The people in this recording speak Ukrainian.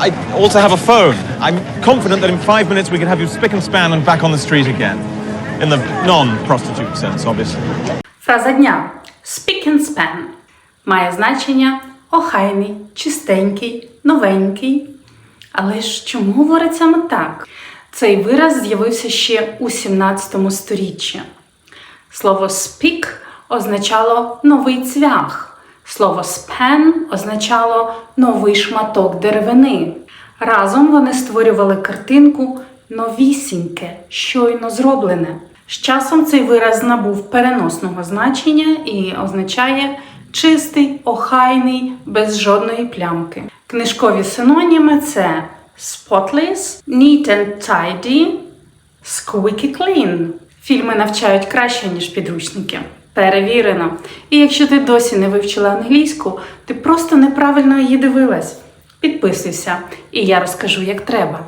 I also have a phone. I'm confident that in five minutes we can have you spick and span and back on the street again. In the non-prostitute sense, obviously. Фраза дня speak and span має значення охайний, чистенький, новенький. Але ж чому говорить саме так? Цей вираз з'явився ще у 17 сторіччі. Слово speak означало новий цвях. Слово span означало новий шматок деревини. Разом вони створювали картинку новісіньке, щойно зроблене. З часом цей вираз набув переносного значення і означає чистий, охайний, без жодної плямки. Книжкові синоніми це spotless, neat and tidy, Squeaky Clean. Фільми навчають краще, ніж підручники. Перевірено. І якщо ти досі не вивчила англійську, ти просто неправильно її дивилась. Підписуйся, і я розкажу, як треба.